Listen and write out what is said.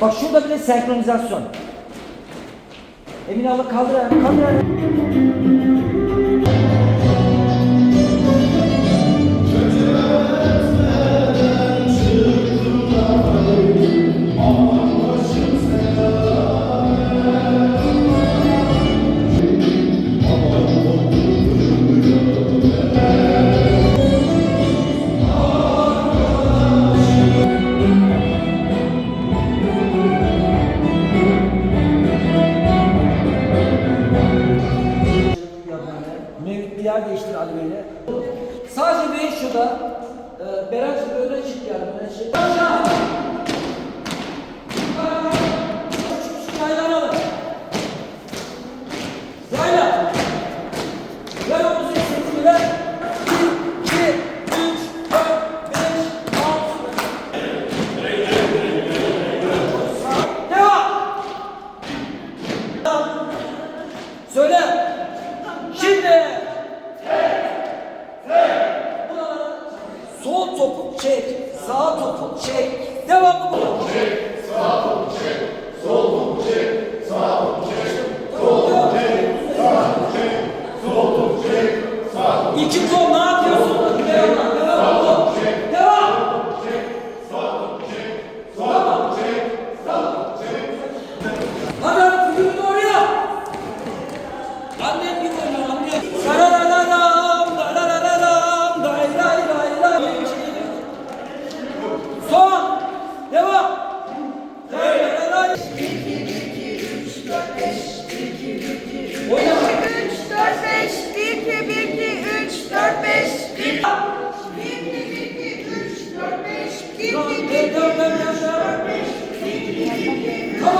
Bak şurada bile senkronizasyon. Emine abla kaldır ayağını, kaldır ayağını. Bey'le. Sadece Bey şurada. E, Berencim öne çık yani. Öne çık. Aşağı! Sol topu çek, sağ topu çek. Devamlı bu. Çek, sağ topu çek, sol topu çek, sağ topu çek, sol topu çek, sağ topu çek, sol topu çek, sağ topu çek. İki kol ne yapıyorsun? Devam, devam. Devam. Hadi hadi figürü doğru yap. Annem gibi oynuyor annem. Don't